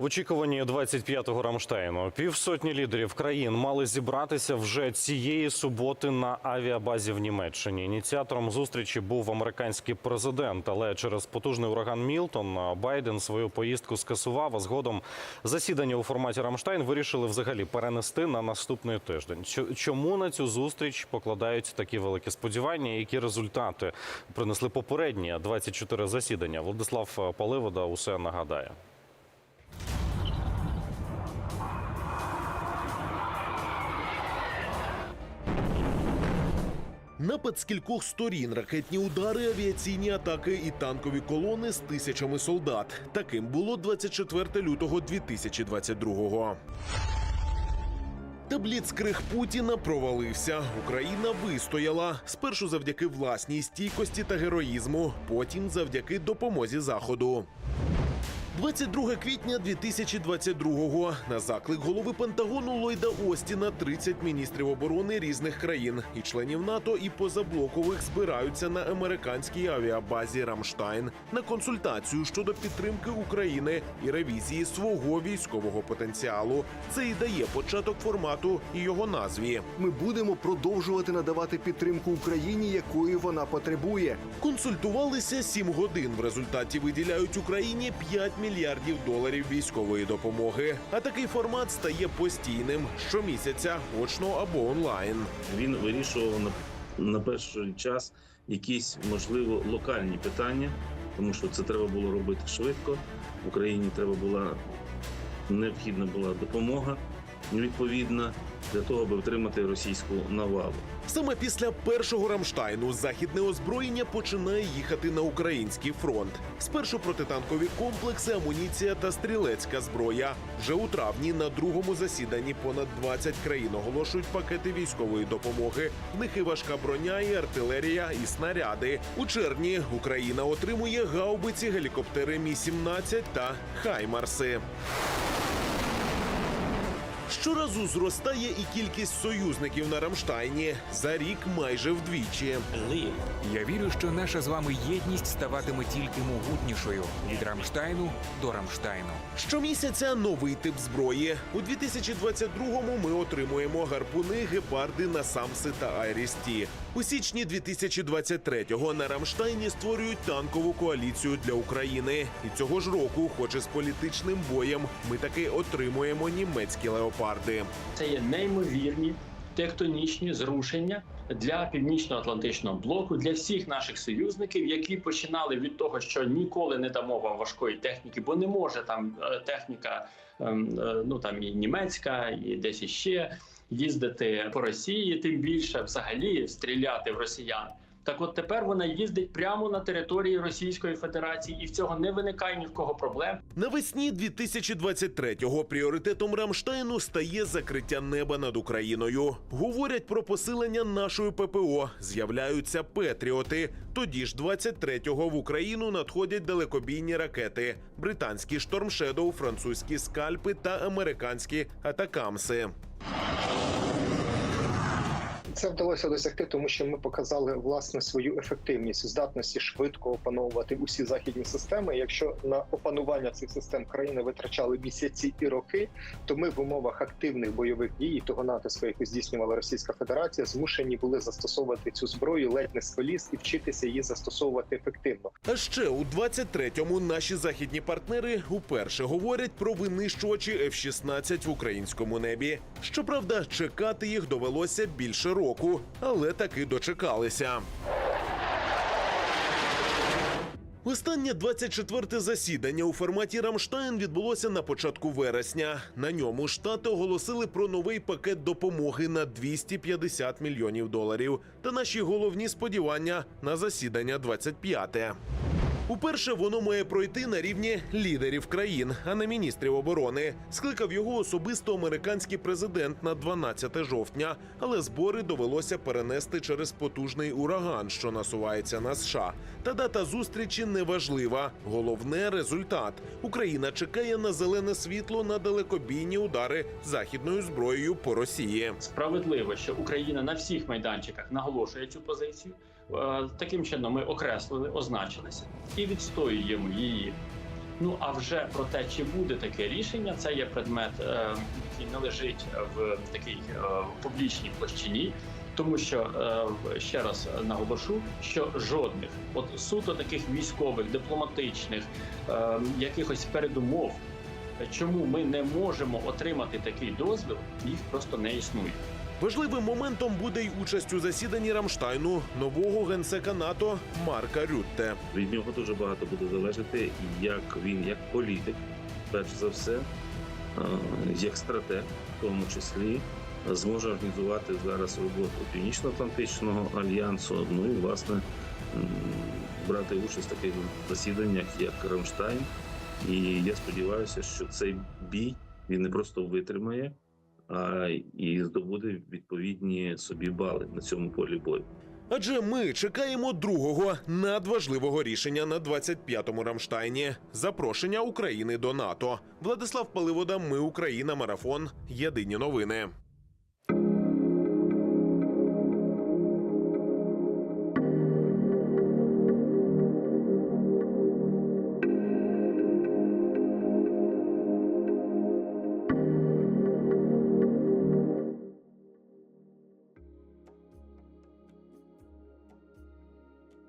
В очікуванні 25-го Рамштайну півсотні лідерів країн мали зібратися вже цієї суботи на авіабазі в Німеччині. Ініціатором зустрічі був американський президент, але через потужний ураган Мілтон Байден свою поїздку скасував. А згодом засідання у форматі Рамштайн вирішили взагалі перенести на наступний тиждень. Чому на цю зустріч покладають такі великі сподівання? Які результати принесли попередні 24 засідання? Владислав Паливода усе нагадає. Напад з кількох сторін, ракетні удари, авіаційні атаки і танкові колони з тисячами солдат. Таким було 24 лютого 2022-го. Та бліцкриг Путіна провалився. Україна вистояла спершу завдяки власній стійкості та героїзму, потім завдяки допомозі заходу. 22 квітня 2022-го на заклик голови Пентагону Ллойда Остіна 30 міністрів оборони різних країн і членів НАТО і позаблокових збираються на американській авіабазі Рамштайн на консультацію щодо підтримки України і ревізії свого військового потенціалу. Це і дає початок формату і його назві. Ми будемо продовжувати надавати підтримку Україні, якої вона потребує. Консультувалися 7 годин. В результаті виділяють Україні 5 мільярдів доларів військової допомоги. А такий формат стає постійним щомісяця, очно або онлайн. Він вирішував на, на перший час якісь можливо локальні питання, тому що це треба було робити швидко. В Україні треба була необхідна була допомога відповідна для того, аби втримати російську навалу. Саме після першого Рамштайну західне озброєння починає їхати на український фронт. Спершу протитанкові комплекси, амуніція та стрілецька зброя. Вже у травні на другому засіданні понад 20 країн оголошують пакети військової допомоги. В них і важка броня, і артилерія, і снаряди. У червні Україна отримує гаубиці, гелікоптери Мі 17 та Хаймарси. Щоразу зростає і кількість союзників на Рамштайні за рік майже вдвічі. Я вірю, що наша з вами єдність ставатиме тільки могутнішою від Рамштайну до Рамштайну. Щомісяця новий тип зброї. У 2022-му ми отримуємо гарпуни, гепарди, насамси та айрісті. У січні 2023-го на Рамштайні створюють танкову коаліцію для України. І цього ж року, хоч і з політичним боєм, ми таки отримуємо німецькі леопарди. Це є неймовірні тектонічні зрушення для північно-атлантичного блоку, для всіх наших союзників, які починали від того, що ніколи не дамо вам важкої техніки, бо не може там е, техніка, ем, е, ну там і німецька, і десь іще їздити по Росії, тим більше взагалі стріляти в росіян. Так, от тепер вона їздить прямо на території Російської Федерації, і в цього не виникає ні в кого проблем. Навесні 2023-го пріоритетом Рамштайну стає закриття неба над Україною. Говорять про посилення нашої ППО. З'являються петріоти. Тоді ж 23-го в Україну надходять далекобійні ракети: британські штормшедоу, французькі скальпи та американські атакамси. Це вдалося досягти, тому що ми показали власне свою ефективність здатності швидко опановувати усі західні системи. Якщо на опанування цих систем країни витрачали місяці і роки, то ми в умовах активних бойових дій того натиску, яку здійснювала Російська Федерація, змушені були застосовувати цю зброю ледь не з коліс і вчитися її застосовувати ефективно. А ще у 23-му наші західні партнери уперше говорять про винищувачі F-16 в українському небі. Щоправда, чекати їх довелося більше року, але таки дочекалися. Останнє 24-те засідання у форматі Рамштайн відбулося на початку вересня. На ньому штати оголосили про новий пакет допомоги на 250 мільйонів доларів та наші головні сподівання на засідання 25-те. Уперше воно має пройти на рівні лідерів країн, а не міністрів оборони. Скликав його особисто американський президент на 12 жовтня, але збори довелося перенести через потужний ураган, що насувається на США. Та дата зустрічі не важлива. Головне результат. Україна чекає на зелене світло на далекобійні удари західною зброєю по Росії. Справедливо, що Україна на всіх майданчиках наголошує цю позицію. Е, Таким чином ми окреслили, означилися і відстоюємо її Ну а вже про те, чи буде таке рішення, це є предмет, е, який не лежить в такій е, публічній площині. Тому що ще раз наголошу, що жодних от суто таких військових, дипломатичних, якихось передумов, чому ми не можемо отримати такий дозвіл, їх просто не існує. Важливим моментом буде й участь у засіданні Рамштайну нового генсека НАТО Марка Рютте. Від нього дуже багато буде залежати, як він, як політик, перш за все, як стратег, в тому числі, зможе організувати зараз роботу Північно-Атлантичного альянсу. Ну і власне брати участь в таких засіданнях, як Рамштайн. І я сподіваюся, що цей бій він не просто витримає, і здобути відповідні собі бали на цьому полі бою. Адже ми чекаємо другого надважливого рішення на 25-му Рамштайні запрошення України до НАТО. Владислав Паливода. Ми Україна. Марафон. Єдині новини.